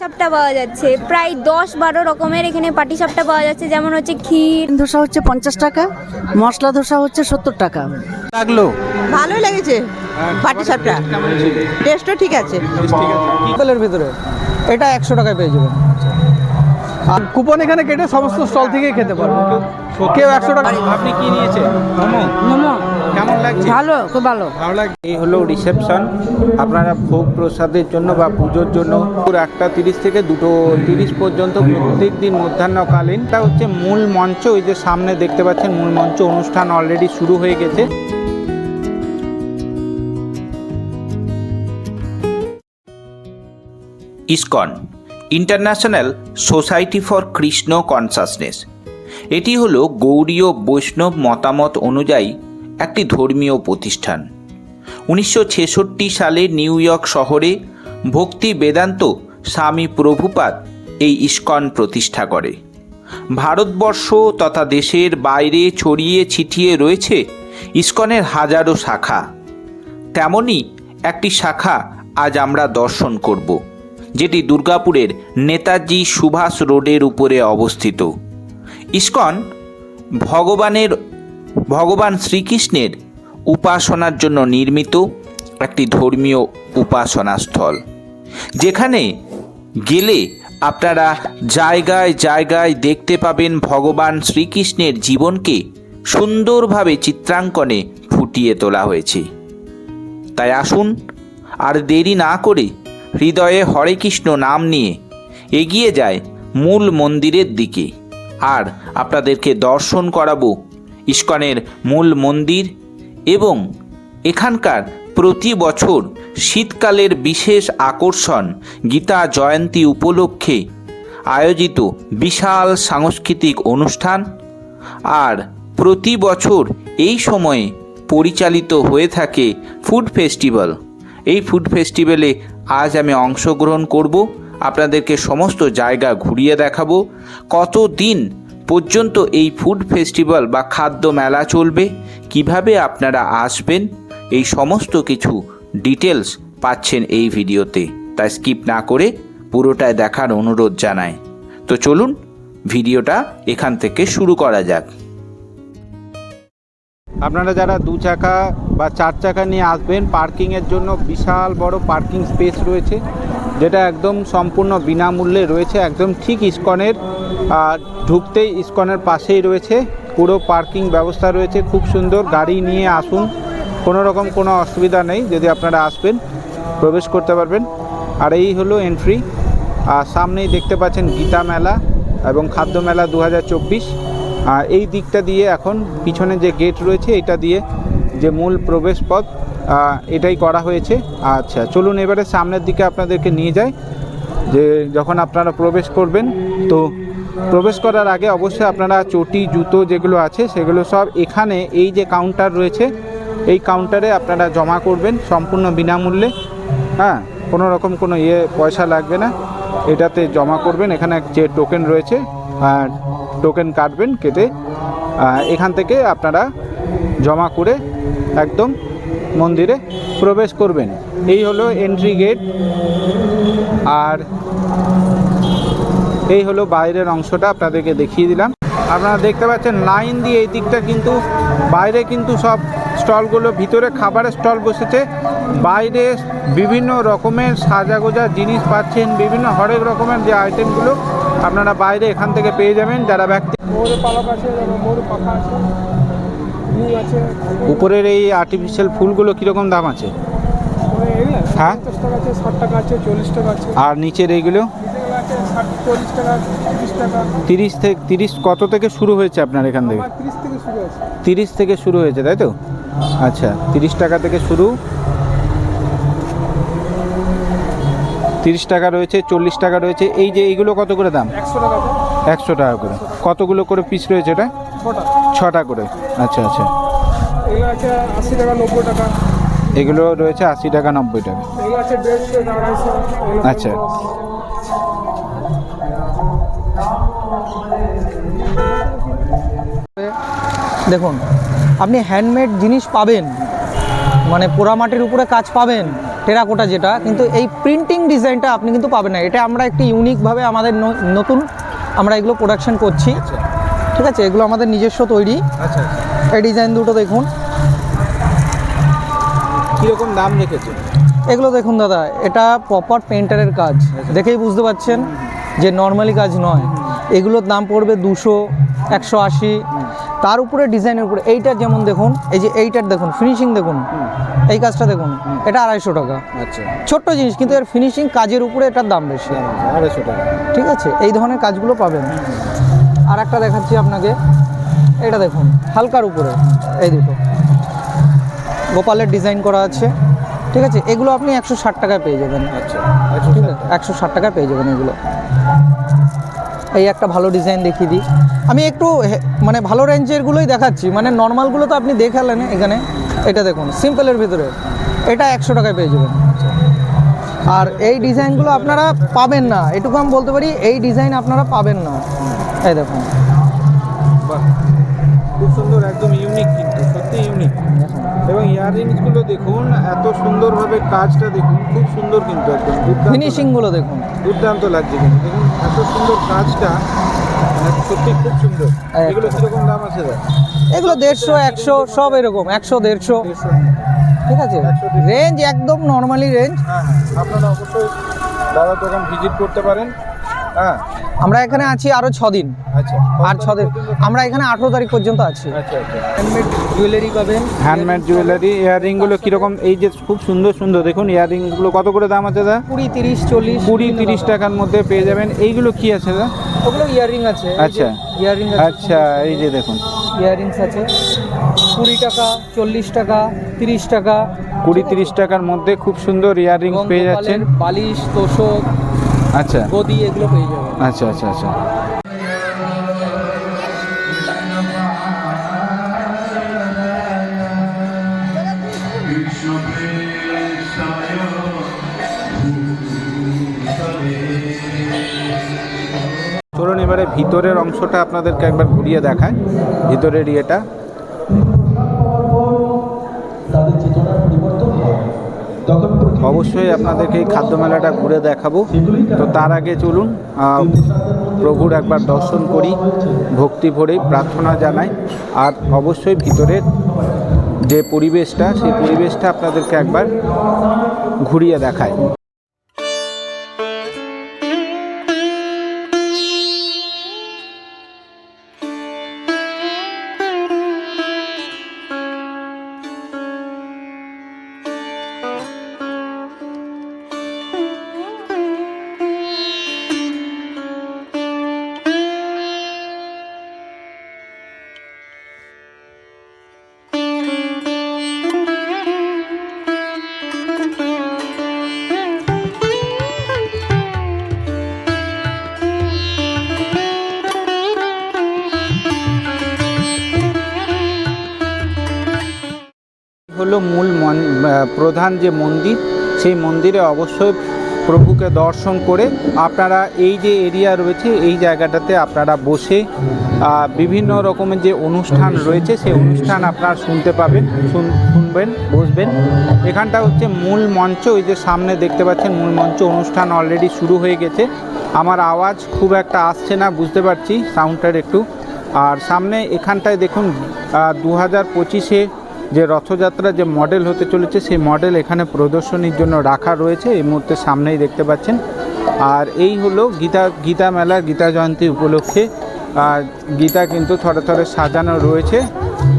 সাপটা পাওয়া যাচ্ছে। প্রায় দশ বারো রকমের এখানে পাটি সাপটা পাওয়া যাচ্ছে। যেমন হচ্ছে ক্ষীর। ধোসা হচ্ছে পঞ্চাশ টাকা মশলা ধোসা হচ্ছে সত্তর টাকা। লাগল? ভালোই লেগেছে পাটি সাপটা টেস্টও ঠিক আছে। হোটেলের ভিতরে? এটা একশো টাকায় পেয়ে যাবেন। আর কুপন এখানে কেটে সমস্ত স্টল থেকেই খেতে পারবে কেউ একশো টাকা আপনি কি নিয়েছেন? মোমো? মোমো। কেমন লাগছে? ভালো খুব ভালো। ভালো লাগছে? এই হলো রিসেপশন আপনারা ভোগ প্রসাদের জন্য বা পুজোর জন্য একটা তিরিশ থেকে দুটো তিরিশ পর্যন্ত প্রত্যেক দিন মধ্যাহ্নকালীন। এটা হচ্ছে মূল মঞ্চ ওই যে সামনে দেখতে পাচ্ছেন মূল মঞ্চ অনুষ্ঠান অলরেডি শুরু হয়ে গেছে। ISKCON international society for Krishna consciousness এটি হলো গৌড়ীয় বৈষ্ণব মতামত অনুযায়ী একটি ধর্মীয় প্রতিষ্ঠান। উনিশশো ছেষট্টি সালে নিউ ইয়র্ক শহরে ভক্তি বেদান্ত স্বামী প্রভুপাত এই ইস্কন প্রতিষ্ঠা করে। ভারতবর্ষ তথা দেশের বাইরে ছড়িয়ে ছিটিয়ে রয়েছে ইস্কনের হাজারো শাখা। তেমনই একটি শাখা আজ আমরা দর্শন করব, যেটি দুর্গাপুরের নেতাজি সুভাষ রোডের উপরে অবস্থিত। ইস্কন ভগবানের ভগবান শ্রীকৃষ্ণের উপাসনার জন্য নির্মিত একটি ধর্মীয় উপাসনা স্থল যেখানে গেলে আপনারা জায়গায় জায়গায় দেখতে পাবেন ভগবান শ্রীকৃষ্ণের জীবনকে সুন্দরভাবে চিত্রাঙ্কনে ফুটিয়ে তোলা হয়েছে। তাই আসুন, আর দেরি না করে হৃদয়ে হরে কৃষ্ণ নাম নিয়ে এগিয়ে যায় মূল মন্দিরের দিকে। আর আপনাদেরকে দর্শন করাবো ইস্কনের মূল মন্দির এবং এখানকার প্রতি বছর শীতকালের বিশেষ আকর্ষণ গীতা জয়ন্তী উপলক্ষে আয়োজিত বিশাল সাংস্কৃতিক অনুষ্ঠান আর প্রতি বছর এই সময়ে পরিচালিত হয়ে থাকে ফুড ফেস্টিভ্যাল। এই ফুড ফেস্টিভ্যালে আজ আমি অংশগ্রহণ করব। আপনাদেরকে সমস্ত জায়গা ঘুরিয়ে দেখাবো। কতদিন পর্যন্ত এই ফুড ফেস্টিভ্যাল বা খাদ্য মেলা চলবে? কীভাবে আপনারা আসবেন? এই সমস্ত কিছু ডিটেলস পাচ্ছেন এই ভিডিওতে। তাই স্কিপ না করে পুরোটায় দেখার অনুরোধ জানায় তো চলুন, ভিডিওটা এখান থেকে শুরু করা যাক। আপনারা যারা দু চাকা বা চার চাকা নিয়ে আসবেন পার্কিংয়ের জন্য বিশাল বড় পার্কিং স্পেস রয়েছে। যেটা একদম সম্পূর্ণ বিনামূল্যে রয়েছে, একদম ঠিক ইস্কনের ঢুকতেই ইস্কনের পাশেই রয়েছে। পুরো পার্কিং ব্যবস্থা রয়েছে, খুব সুন্দর। গাড়ি নিয়ে আসুন, কোনো রকম কোনো অসুবিধা নেই, যদি আপনারা আসবেন, প্রবেশ করতে পারবেন। আর এই হলো এন্ট্রি আর সামনেই দেখতে পাচ্ছেন গীতা মেলা এবং খাদ্য মেলা দু এই দিকটা দিয়ে এখন পিছনে যে গেট রয়েছে, এটা দিয়ে যে মূল প্রবেশ পথ এটাই করা হয়েছে। আচ্ছা চলুন এবারে সামনের দিকে আপনাদেরকে নিয়ে যাই। যে যখন আপনারা প্রবেশ করবেন, তো প্রবেশ করার আগে অবশ্যই আপনারা চটি, জুতো যেগুলো আছে, সেগুলো সব এখানে এই যে কাউন্টার রয়েছে, এই কাউন্টারে আপনারা জমা করবেন সম্পূর্ণ বিনামূল্যে। হ্যাঁ কোনো রকম কোনো ইয়ে পয়সা লাগবে না। এটাতে জমা করবেন। এখানে যে টোকেন রয়েছে টোকেন কাটবেন কেটে এখান থেকে আপনারা জমা করে একদম মন্দিরে প্রবেশ করবেন। এই হলো এন্ট্রি গেট আর এই হলো বাইরের অংশটা আপনাদেরকে দেখিয়ে দিলাম। আপনারা দেখতে পাচ্ছেন লাইন দিয়ে এই দিকটা কিন্তু বাইরে কিন্তু সব স্টলগুলো, ভিতরে খাবারের স্টল বসেছে। বাইরে বিভিন্ন রকমের সাজাগোজা জিনিস পাচ্ছেন, বিভিন্ন হরেক রকমের যে আইটেমগুলো আপনারা বাইরে এখান থেকে পেয়ে যাবেন। যারা ব্যক্তি পালক আছে পাখা আছে। উপরের এই আর্টিফিশিয়াল ফুলগুলো কীরকম দাম আছে? হ্যাঁ। আর নিচের এইগুলো? তিরিশ থেকে তিরিশ কত থেকে শুরু হয়েছে আপনার এখান থেকে? তিরিশ থেকে শুরু আছে তিরিশ থেকে শুরু হয়েছে তাই তো? আচ্ছা তিরিশ টাকা থেকে শুরু। তিরিশ টাকা রয়েছে চল্লিশ টাকা রয়েছে। এই যে এইগুলো কত করে দাম? একশো টাকা একশো টাকা করে। কতগুলো করে পিস রয়েছে এটা? ছটা। ছটা করে। আচ্ছা আচ্ছা। এগুলো আছে আশি টাকা নব্বই টাকা এগুলো রয়েছে আশি টাকা নব্বই টাকা। এগুলো আছে দেড়শো আড়াইশো আচ্ছা। দেখুন আপনি হ্যান্ডমেড জিনিস পাবেন। মানে পোড়ামাটির উপরে কাজ পাবেন টেরাকোটা যেটা কিন্তু এই প্রিন্টিং ডিজাইনটা আপনি কিন্তু পাবেন না। এটা আমরা একটি ইউনিকভাবে আমাদের নতুন আমরা এগুলো প্রোডাকশন করছি। ঠিক আছে? এগুলো আমাদের নিজস্ব তৈরি। আচ্ছা এই ডিজাইন দুটো দেখুন। কীরকম দাম রেখেছে? এগুলো দেখুন দাদা এটা প্রপার পেন্টারের কাজ। দেখেই বুঝতে পারছেন যে নর্মালি কাজ নয়। এগুলোর দাম পড়বে দুশো একশো আশি। তার উপরে ডিজাইনের উপরে এইটার যেমন দেখুন এই যে এইটার দেখুন ফিনিশিং দেখুন এই কাজটা দেখুন এটা আড়াইশো টাকা। আচ্ছা। ছোট্ট জিনিস কিন্তু এর ফিনিশিং কাজের উপরে এটার দাম বেশি। আড়াইশো টাকা। ঠিক আছে? এই ধরনের কাজগুলো পাবেন। আর একটা দেখাচ্ছি আপনাকে। এটা দেখুন হালকার উপরে এই দুটো। গোপালের ডিজাইন করা আছে ঠিক আছে? এগুলো আপনি একশো ষাট টাকায় পেয়ে যাবেন। আচ্ছা ঠিক আছে? একশো ষাট টাকায় পেয়ে যাবেন এগুলো। এই একটা ভালো ডিজাইন দেখিয়ে দিই। আমি একটু মানে ভালো রেঞ্জেরগুলোই দেখাচ্ছি। মানে নর্মালগুলো তো আপনি দেখালেন এখানে। এটা দেখুন সিম্পলের ভিতরে। এটা একশো টাকায় পেয়ে যাবেন। আর এই ডিজাইনগুলো আপনারা পাবেন না। এটুকু আমি বলতে পারি এই ডিজাইন আপনারা পাবেন না। এই দেখুন। বাহ খুব সুন্দর একদম ইউনিক কিন্তু সত্যি ইউনিক এবং ইয়াররিংসগুলো দেখুন এত সুন্দরভাবে কাজটা দেখুন খুব সুন্দর কিন্তু একদম ফিনিশিংগুলো দেখুন। দুর্দান্ত লাগছে কিন্তু দেখুন এত সুন্দর কাজটা মানে সত্যি খুব সুন্দর। এগুলো কীরকম দাম আছে দাদা? এগুলো দেড়শো একশো সব এরকম একশো দেড়শো। ঠিক আছে? রেঞ্জ একদম নর্মালি রেঞ্জ হ্যাঁ হ্যাঁ আপনারা অবশ্যই দাদার দোকান ভিজিট করতে পারেন। হ্যাঁ। আমরা এখানে আছি আরও ছ দিন আচ্ছা। আর ছ দিন আমরা এখানে আঠেরো তারিখ পর্যন্ত আছি। আচ্ছা আচ্ছা। হ্যান্ডমেড জুয়েলারি পাবেন। হ্যান্ডমেড জুয়েলারি ইয়াররিংগুলো কীরকম? এই যে খুব সুন্দর সুন্দর। দেখুন ইয়াররিংগুলো কত করে দাম আছে দাদা? কুড়ি তিরিশ চল্লিশ। কুড়ি তিরিশ টাকার মধ্যে পেয়ে যাবেন। এইগুলো কি আছে দাদা? ওগুলো ইয়াররিং আছে। আচ্ছা। ইয়াররিং আচ্ছা এই যে দেখুন। ইয়াররিংস আছে। কুড়ি টাকা চল্লিশ টাকা তিরিশ টাকা। কুড়ি তিরিশ টাকার মধ্যে খুব সুন্দর ইয়াররিংস পেয়ে যাচ্ছেন। বালিশ তোষক আচ্ছা। গদি এগুলো পেয়ে যাবেন আচ্ছা আচ্ছা আচ্ছা। চলুন এবারে ভিতরের অংশটা আপনাদেরকে একবার ঘুরিয়ে দেখায় ভিতরের ইয়েটা। অবশ্যই আপনাদেরকে এই খাদ্য মেলাটা ঘুরে দেখাবো। তো তার আগে চলুন প্রভুর একবার দর্শন করি, ভক্তি ভরে প্রার্থনা জানাই, আর অবশ্যই ভিতরের যে পরিবেশটা, সেই পরিবেশটা আপনাদেরকে একবার ঘুরিয়ে দেখায় প্রধান যে মন্দির, সেই মন্দিরে অবশ্যই প্রভুকে দর্শন করে আপনারা এই যে এরিয়া রয়েছে, এই জায়গাটাতে আপনারা বসে বিভিন্ন রকমের যে অনুষ্ঠান রয়েছে, সেই অনুষ্ঠান আপনারা শুনতে পাবেন, শুন- শুনবেন, বসবেন। এখানটা হচ্ছে মূল মঞ্চ ওই যে সামনে দেখতে পাচ্ছেন মূল মঞ্চ অনুষ্ঠান অলরেডি শুরু হয়ে গেছে। আমার আওয়াজ খুব একটা আসছে না, বুঝতে পারছি সাউন্ডটার একটু। আর সামনে এখানটায় দেখুন দু হাজার পঁচিশে যে রথযাত্রা যে মডেল হতে চলেছে, সেই মডেল এখানে প্রদর্শনীর জন্য রাখা রয়েছে। এই মুহূর্তে সামনেই দেখতে পাচ্ছেন। আর এই হলো গীতা গীতা মেলা গীতা জয়ন্তী উপলক্ষে। আর গীতা কিন্তু থরে থরে সাজানো রয়েছে।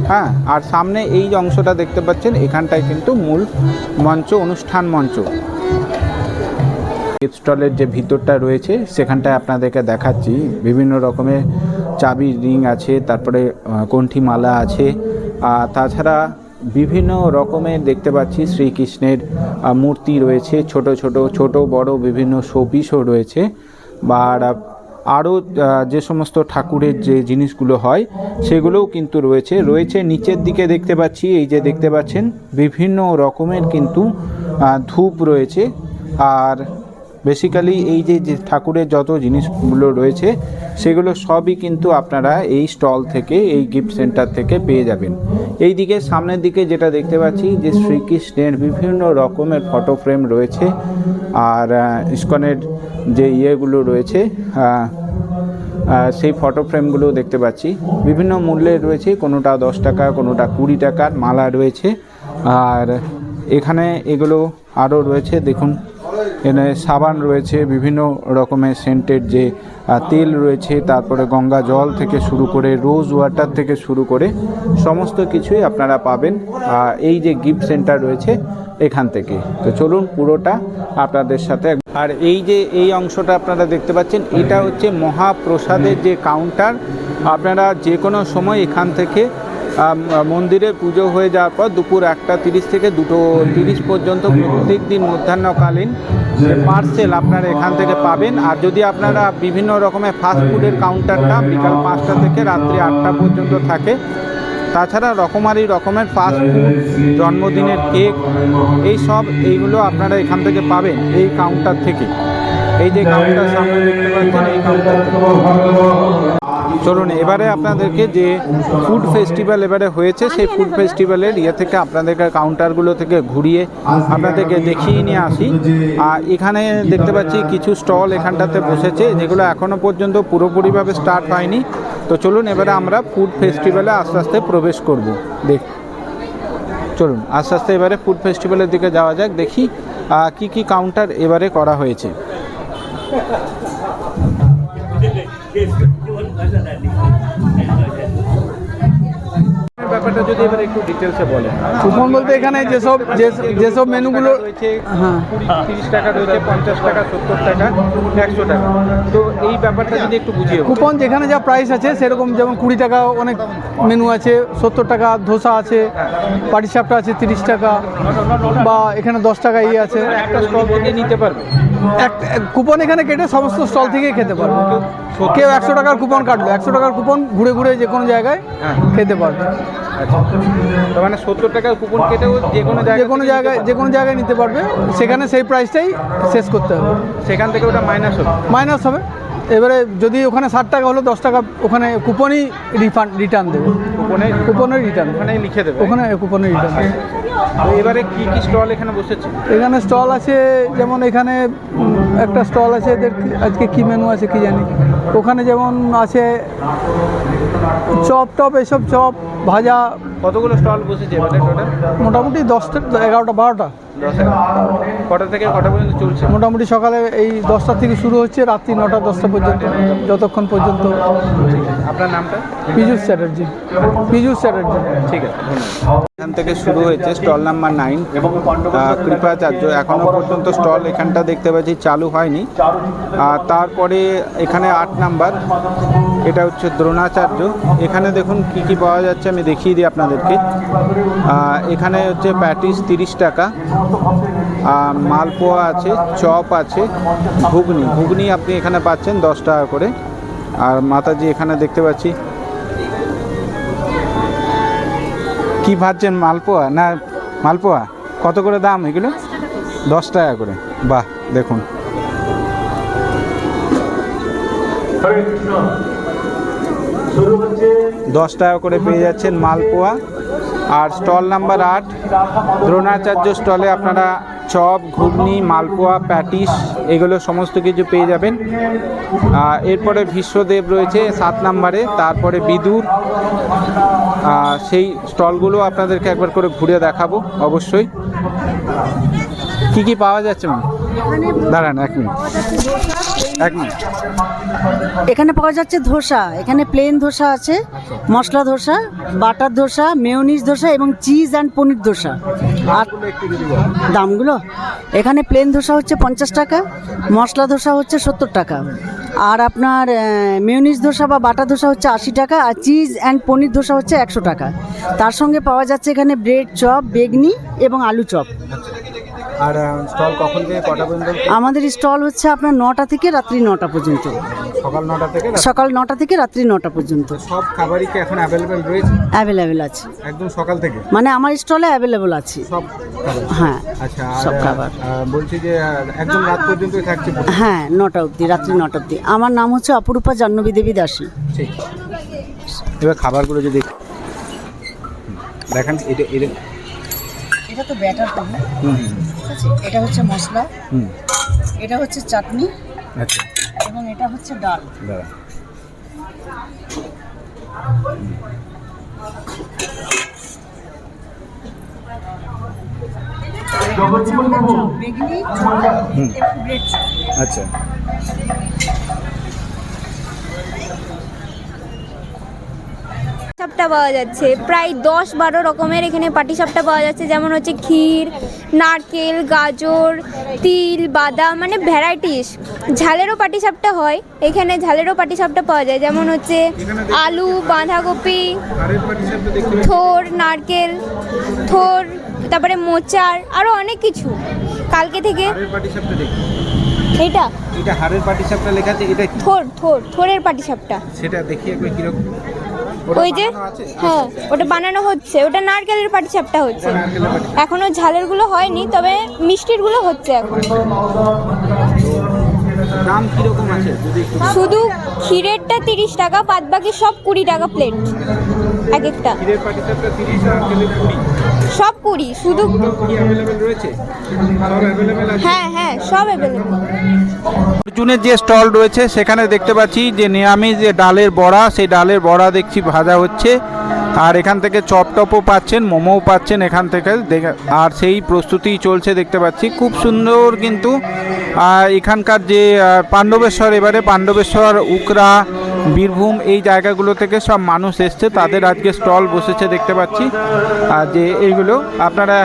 হ্যাঁ আর সামনে এই অংশটা দেখতে পাচ্ছেন, এখানটায় কিন্তু মূল মঞ্চ, অনুষ্ঠান মঞ্চ। স্টলের যে ভিতরটা রয়েছে, সেখানটায় আপনাদেরকে দেখাচ্ছি। বিভিন্ন রকমের চাবির রিং আছে, তারপরে কণ্ঠি মালা আছে আর তাছাড়া বিভিন্ন রকমের দেখতে পাচ্ছি শ্রীকৃষ্ণের মূর্তি রয়েছে, ছোট ছোট ছোট, বড় বিভিন্ন শোপিসও রয়েছে। বা আরও যে সমস্ত ঠাকুরের যে জিনিসগুলো হয়, সেগুলোও কিন্তু রয়েছে। রয়েছে নিচের দিকে দেখতে পাচ্ছি, এই যে দেখতে পাচ্ছেন, বিভিন্ন রকমের কিন্তু ধূপ রয়েছে। আর বেসিক্যালি এই যে যে ঠাকুরের যত জিনিসগুলো রয়েছে, সেগুলো সবই কিন্তু আপনারা এই স্টল থেকে, এই গিফট সেন্টার থেকে পেয়ে যাবেন। এই দিকে সামনের দিকে যেটা দেখতে পাচ্ছি যে, শ্রীকৃষ্ণের বিভিন্ন রকমের ফটো ফ্রেম রয়েছে। আর ইস্কনের যে ইয়েগুলো রয়েছে সেই ফটো ফ্রেমগুলো দেখতে পাচ্ছি। বিভিন্ন মূল্যের রয়েছে, কোনোটা দশ টাকা, কোনোটা কুড়ি টাকার মালা রয়েছে। আর এখানে এগুলো আরও রয়েছে, দেখুন। এখানে সাবান রয়েছে, বিভিন্ন রকমের সেন্টের যে তেল রয়েছে, তারপরে গঙ্গা জল থেকে শুরু করে রোজ ওয়াটার থেকে শুরু করে সমস্ত কিছুই আপনারা পাবেন এই যে গিফট সেন্টার রয়েছে এখান থেকে। তো চলুন পুরোটা আপনাদের সাথে আর এই যে, এই অংশটা আপনারা দেখতে পাচ্ছেন, এটা হচ্ছে মহাপ্রসাদের যে কাউন্টার। আপনারা যে কোনো সময় এখান থেকে মন্দিরে পুজো হয়ে যাওয়ার পর দুপুর একটা তিরিশ থেকে দুটো তিরিশ পর্যন্ত প্রত্যেক দিন মধ্যাহ্নকালীন পার্সেল আপনারা এখান থেকে পাবেন। আর যদি আপনারা বিভিন্ন রকমের ফাস্ট ফুডের কাউন্টারটা বিকাল পাঁচটা থেকে রাত্রি আটটা পর্যন্ত থাকে, তাছাড়া রকমারি রকমের ফাস্ট ফুড জন্মদিনের কেক এই সব এইগুলো আপনারা এখান থেকে পাবেন এই কাউন্টার থেকে। এই যে কাউন্টার সামনে দেখতে পাচ্ছেন, এই কাউন্টার চলুন, এবারে আপনাদেরকে যে ফুড ফেস্টিভ্যাল এবারে হয়েছে, সেই ফুড ফেস্টিভ্যালের ইয়ে থেকে আপনাদেরকে কাউন্টারগুলো থেকে ঘুরিয়ে আপনাদেরকে দেখিয়ে নিয়ে আসি। আর এখানে দেখতে পাচ্ছি কিছু স্টল এখানটাতে বসেছে, যেগুলো এখনও পর্যন্ত পুরোপুরিভাবে স্টার্ট হয়নি। তো চলুন, এবারে আমরা ফুড ফেস্টিভ্যালে আস্তে আস্তে প্রবেশ করব। দেখ, চলুন, আস্তে আস্তে এবারে ফুড ফেস্টিভ্যালের দিকে যাওয়া যাক, দেখি কি কি কাউন্টার এবারে করা হয়েছে। ব্যাপারটা যদি এবার একটু ডিটেলসে বলেন। কুপন বলতে এখানে যেসব যে- যেসব মেনুগুলো রয়েছে হ্যাঁ। তিরিশ টাকা রয়েছে পঞ্চাশ টাকা সত্তর টাকা একশো টাকা। তো এই ব্যাপারটা যদি একটু বুঝিয়ে কুপন যেখানে যা প্রাইস আছে সেরকম যেমন কুড়ি টাকা অনেক মেনু আছে সত্তর টাকা ধোসা আছে পাটিসাপটা আছে তিরিশ টাকা বা এখানে দশ টাকা ইয়ে আছে। একটা স্টল থেকে নিতে পারবে। কুপন এখানে কেটে সমস্ত স্টল থেকেই খেতে পারবে। কেউ একশো টাকার কুপন কাটবে একশো টাকার কুপন ঘুরে ঘুরে যে কোনো জায়গায় হ্যাঁ। খেতে পারবে। মানে সত্তর টাকার কুপন কেটেও যে কোনো যে জায়গায় কোনো জায়গায় যে কোনো জায়গায় নিতে পারবে। সেখানে সেই প্রাইসটাই শেষ করতে হবে। সেখান থেকে ওটা মাইনাস হবে। মাইনাস হবে। এবারে যদি ওখানে ষাট টাকা হলো দশ টাকা ওখানে কুপনই রিফান্ড রিটার্ন দেবে। কুপনে কুপনের রিটার্ন ওখানে লিখে দেবে। ওখানে কুপনের রিটার্ন এবারে কি কি স্টল এখানে বসেছে? এখানে স্টল আছে যেমন এখানে একটা স্টল আছে এদের আজকে কি মেনু আছে কি জানি। ওখানে যেমন আছে চপ টপ এসব চপ ভাজা। কতগুলো স্টল বসেছে মোটামুটি দশটা এগারোটা বারোটা। কটা থেকে কটা পর্যন্ত চলছে? মোটামুটি সকালে এই দশটা থেকে শুরু হচ্ছে রাত্রি নটা দশটা পর্যন্ত যতক্ষণ পর্যন্ত। আপনার নামটা? পীযুষ চ্যাটার্জি। পীযুষ চ্যাটার্জি। ঠিক আছে ধন্যবাদ। এখান থেকে শুরু হয়েছে স্টল নাম্বার নাইন। কৃপাচার্য এখনও পর্যন্ত স্টল এখানটা দেখতে পাচ্ছি চালু হয়নি। আর তারপরে এখানে আট নাম্বার। এটা হচ্ছে দ্রোণাচার্য। এখানে দেখুন কি কি পাওয়া যাচ্ছে, আমি দেখিয়ে দিই আপনাদেরকে। এখানে হচ্ছে প্যাটিস তিরিশ টাকা মালপোয়া আছে, চপ আছে, ঘুগনি। ঘুগনি আপনি এখানে পাচ্ছেন দশ টাকা করে। আর মাতাজি এখানে দেখতে পাচ্ছি। কি ভাবছেন মালপোয়া? না, মালপোয়া? কত করে দাম এগুলো? দশ টাকা করে। বাহ, দেখুন। দশ টাকা করে পেয়ে যাচ্ছেন মালপোয়া। আর স্টল নাম্বার আট, দ্রোণাচার্য স্টলে আপনারা চপ, ঘুগনি, মালপোয়া, প্যাটিস, এগুলো সমস্ত কিছু পেয়ে যাবেন। এরপরে ভীষ্মদেব রয়েছে সাত নাম্বারে, তারপরে বিদুর। সেই স্টলগুলো আপনাদেরকে একবার করে ঘুরে দেখাবো, অবশ্যই। কি কি পাওয়া যাচ্ছে দাঁড়ান এক মিনিট। এখানে পাওয়া যাচ্ছে ধোসা, এখানে প্লেন ধোসা আছে, মশলা ধোসা, বাটার ধোসা মেয়োনিজ ধোসা এবং চিজ অ্যান্ড পনির ধোসা। আর দামগুলো? এখানে প্লেন ধোসা হচ্ছে পঞ্চাশ টাকা, মশলা ধোসা হচ্ছে সত্তর টাকা। আর আপনার মেয়োনিজ ধোসা বা বাটার ধোসা হচ্ছে আশি টাকা, আর চিজ অ্যান্ড পনির ধোসা হচ্ছে একশো টাকা। তার সঙ্গে পাওয়া যাচ্ছে এখানে ব্রেড চপ বেগনি এবং আলু চপ আর স্টল কখন থেকে কটা পর্যন্ত আমাদের স্টল হচ্ছে আপনার নটা থেকে রাত্রি নটা পর্যন্ত। সকাল নটা থেকে সকাল নটা থেকে রাত্রি নটা পর্যন্ত। সব খাবারই কি এখন অ্যাভেলেবেল রয়েছে? অ্যাভেলেবেল আছে। একদম সকাল থেকে? মানে আমার স্টলে অ্যাভেলেবেল আছে। সব হ্যাঁ আচ্ছা সব খাবার। বলছি যে একদম রাত পর্যন্তই থাকছে হ্যাঁ নটা অবধি রাত্রি নটা অবধি। আমার নাম হচ্ছে অপরূপা জাহ্নবী দেবী দাসী ঠিক। এবার খাবারগুলো যদি দেখেন এটা এটা এটা তো ব্যাটার করব হুম। ঠিক আছে এটা হচ্ছে মশলা। হুম। এটা হচ্ছে চাটনি। আচ্ছা। এবং এটা হচ্ছে ডাল। দাদা এটা হচ্ছে আমাদের চপ, বেগনি চপ হুম। এবং ব্রেড চপ আচ্ছা সাপটা পাওয়া যাচ্ছে। প্রায় দশ বারো রকমের এখানে পাটিসাপটা পাওয়া যাচ্ছে যেমন হচ্ছে ক্ষীর নারকেল গাজর তিল বাদাম মানে ভ্যারাইটিস ঝালেরও পাটিসাপটা হয় এখানে ঝালেরও পাটিসাপটা পাওয়া যায় যেমন হচ্ছে আলু বাঁধাকপি থোর নারকেল থোর তারপরে মোচার আরও অনেক কিছু। কালকে থেকে এটা এটা হাড়ের পার্টি সাপটা লেখা আছে এটা থোর থোর থোরের পাটিসাপটা। সেটা দেখি একবার কীরকম। ওই যে হ্যাঁ ওটা বানানো হচ্ছে। ওটা নারকেলের পাটিসাপটা হচ্ছে। নারকেলের পাটি এখনও ঝালেরগুলো হয়নি তবে মিষ্টিরগুলো হচ্ছে এখন। দাম কীরকম আছে? শুধু ক্ষীরেরটা তিরিশ টাকা বাদ বাকি সব কুড়ি টাকা প্লেট। এক একটা। সব কুড়ি শুধু হ্যাঁ হ্যাঁ। অর্জুনের যে স্টল রয়েছে, সেখানে দেখতে পাচ্ছি যে নিরামিষ যে ডালের বড়া, সেই ডালের বড়া দেখছি ভাজা হচ্ছে। আর এখান থেকে চপ টপও পাচ্ছেন, মোমোও পাচ্ছেন এখান থেকে। আর সেই প্রস্তুতি চলছে দেখতে পাচ্ছি। খুব সুন্দর কিন্তু এখানকার যে পাণ্ডবেশ্বর, এবারে পাণ্ডবেশ্বর, উকরা, বীরভূম এই জায়গাগুলো থেকে সব মানুষ এসছে। তাদের আজকে স্টল বসেছে দেখতে পাচ্ছি। যে এইগুলো আপনারা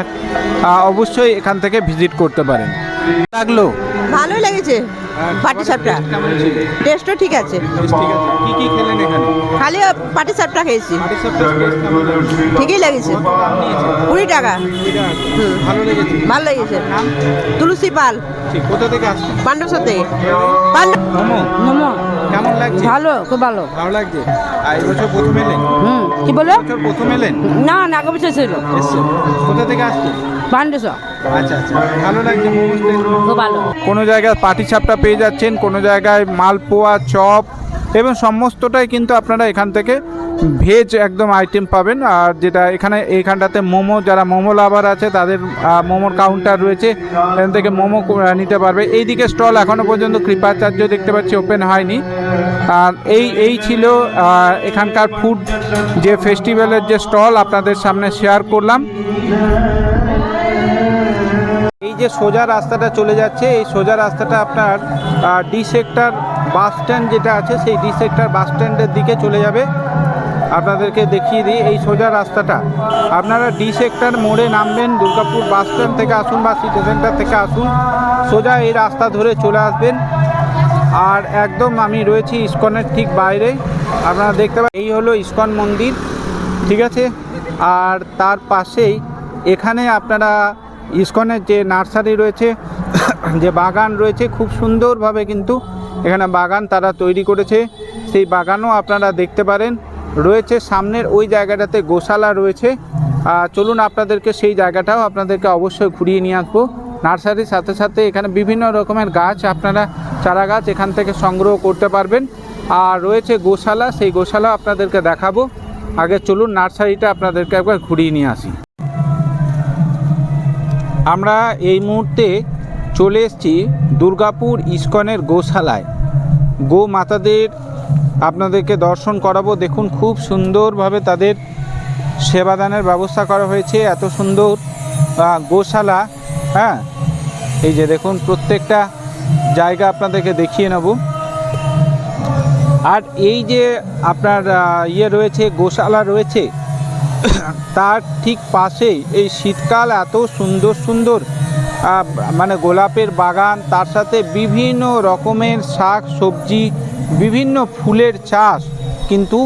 অবশ্যই এখান থেকে ভিজিট করতে পারেন। লাগল? ভালোই লেগেছে পাটি সাপটা। টেস্টও ঠিক আছে। ঠিক আছে। কি কি খেলেন এখানে? খালি পাটি সাপটা খেয়েছি? ঠিকই লেগেছে। কুড়ি টাকা। ভালো লেগেছে? ভালো লেগেছে। তুলসী পাল। কোথা থেকে আসছেন? মোমো কেমন লাগছে? ভালো খুব ভালো। ভালো লাগছে? আর এই প্রথম এলেন? হুম কি বলো? প্রথম এলেন? না না আগে বছর ছিল। কোথা থেকে আসছেন? আচ্ছা আচ্ছা। ভালো লাগছে খুব ভালো। কোনো জায়গায় পাটি সাপটা পেয়ে যাচ্ছেন কোনো জায়গায় মালপোয়া চপ এবং সমস্তটাই কিন্তু আপনারা এখান থেকে ভেজ একদম আইটেম পাবেন। আর যেটা এখানে এইখানটাতে মোমো যারা মোমো লাভার আছে তাদের মোমোর কাউন্টার রয়েছে। এখান থেকে মোমো নিতে পারবে। এইদিকে স্টল এখনও পর্যন্ত কৃপাচার্য দেখতে পাচ্ছি ওপেন হয়নি। আর এই এই ছিল এখানকার ফুড যে ফেস্টিভ্যালের যে স্টল আপনাদের সামনে শেয়ার করলাম। এই যে সোজা রাস্তাটা চলে যাচ্ছে, এই সোজা রাস্তাটা আপনার ডি সেক্টর বাস স্ট্যান্ড যেটা আছে, সেই ডি সেক্টর বাস স্ট্যান্ডের দিকে চলে যাবে। আপনাদেরকে দেখিয়ে দিই এই সোজা রাস্তাটা। আপনারা ডি সেক্টর মোড়ে নামবেন, দুর্গাপুর বাস স্ট্যান্ড থেকে আসুন বা সিটি সেন্টার থেকে আসুন। সোজা এই রাস্তা ধরে চলে আসবেন। আর একদম আমি রয়েছি ইস্কনের ঠিক বাইরে। আপনারা দেখতে পাবেন এই হলো ইস্কন মন্দির, ঠিক আছে? আর তার পাশেই এখানে আপনারা ইস্কনের যে নার্সারি রয়েছে, যে বাগান রয়েছে, খুব সুন্দরভাবে কিন্তু এখানে বাগান তারা তৈরি করেছে। সেই বাগানও আপনারা দেখতে পারেন। রয়েছে সামনের ওই জায়গাটাতে গোশালা রয়েছে। চলুন আপনাদেরকে সেই জায়গাটাও আপনাদেরকে অবশ্যই ঘুরিয়ে নিয়ে আসব। নার্সারির সাথে সাথে এখানে বিভিন্ন রকমের গাছ, আপনারা চারা গাছ এখান থেকে সংগ্রহ করতে পারবেন। আর রয়েছে গোশালা, সেই গোশালা আপনাদেরকে দেখাবো। আগে চলুন নার্সারিটা আপনাদেরকে একবার ঘুরিয়ে নিয়ে আসি। আমরা এই মুহূর্তে চলে এসেছি দুর্গাপুর ইস্কনের গোশালায়। গো মাতাদের আপনাদেরকে দর্শন করাবো। দেখুন, খুব সুন্দরভাবে তাদের সেবাদানের ব্যবস্থা করা হয়েছে। এত সুন্দর গোশালা হ্যাঁ? এই যে দেখুন, প্রত্যেকটা জায়গা আপনাদেরকে দেখিয়ে নেব। আর এই যে আপনার ইয়ে রয়েছে, গোশালা রয়েছে তার ঠিক পাশেই এই শীতকাল এত সুন্দর সুন্দর মানে গোলাপের বাগান, তার সাথে বিভিন্ন রকমের শাক সবজি, বিভিন্ন ফুলের চাষ কিন্তু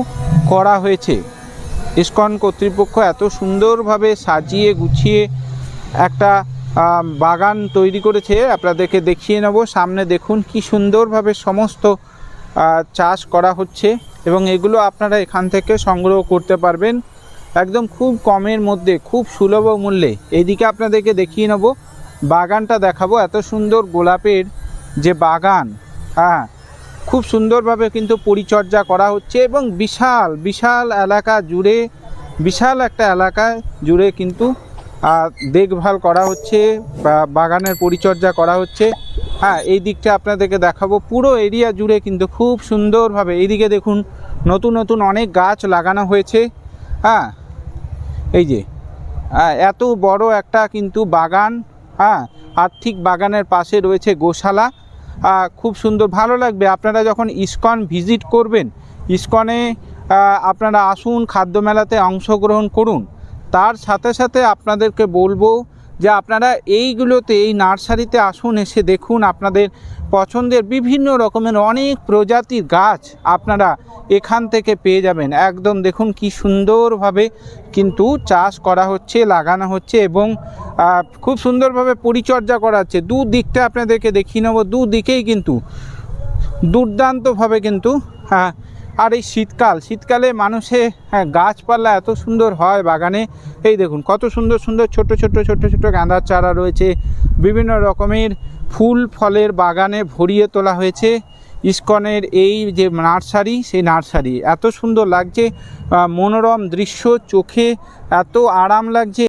করা হয়েছে। ইস্কন কর্তৃপক্ষ এত সুন্দরভাবে সাজিয়ে গুছিয়ে একটা বাগান তৈরি করেছে। আপনাদেরকে দেখিয়ে নেব, সামনে দেখুন কি সুন্দরভাবে সমস্ত চাষ করা হচ্ছে এবং এগুলো আপনারা এখান থেকে সংগ্রহ করতে পারবেন। একদম খুব কমের মধ্যে, খুব সুলভ মূল্যে। এইদিকে আপনাদেরকে দেখিয়ে নেব, বাগানটা দেখাবো। এত সুন্দর গোলাপের যে বাগান হ্যাঁ খুব সুন্দরভাবে কিন্তু পরিচর্যা করা হচ্ছে এবং বিশাল বিশাল এলাকা জুড়ে, বিশাল একটা এলাকায় জুড়ে কিন্তু দেখভাল করা হচ্ছে বাগানের পরিচর্যা করা হচ্ছে। হ্যাঁ এই দিকটা আপনাদেরকে দেখাবো। পুরো এরিয়া জুড়ে কিন্তু খুব সুন্দরভাবে, এইদিকে দেখুন, নতুন নতুন অনেক গাছ লাগানো হয়েছে। হ্যাঁ এই যে হ্যাঁ, এত বড় একটা কিন্তু বাগান হ্যাঁ আর ঠিক বাগানের পাশে রয়েছে গোশালা খুব সুন্দর ভালো লাগবে। আপনারা যখন ইস্কন ভিজিট করবেন ইস্কনে আপনারা আসুন খাদ্য মেলাতে অংশগ্রহণ করুন। তার সাথে সাথে আপনাদেরকে বলব যে আপনারা এইগুলোতে এই নার্সারিতে আসুন এসে দেখুন আপনাদের পছন্দের বিভিন্ন রকমের অনেক প্রজাতির গাছ আপনারা এখান থেকে পেয়ে যাবেন। একদম দেখুন কি সুন্দরভাবে কিন্তু চাষ করা হচ্ছে, লাগানো হচ্ছে এবং খুব সুন্দরভাবে পরিচর্যা করা হচ্ছে। দু দিকটা আপনাদেরকে দেখিয়ে নেব, দুদিকেই কিন্তু দুর্দান্তভাবে কিন্তু হ্যাঁ আর এই শীতকাল, শীতকালে মানুষে হ্যাঁ গাছপালা এত সুন্দর হয় বাগানে। এই দেখুন কত সুন্দর সুন্দর ছোট ছোট ছোট ছোট গাঁদার চারা রয়েছে, বিভিন্ন রকমের ফুল ফলের বাগানে ভরিয়ে তোলা হয়েছে। ইস্কনের এই যে নার্সারি, সেই নার্সারি। এত সুন্দর লাগছে মনোরম দৃশ্য, চোখে এত আরাম লাগছে।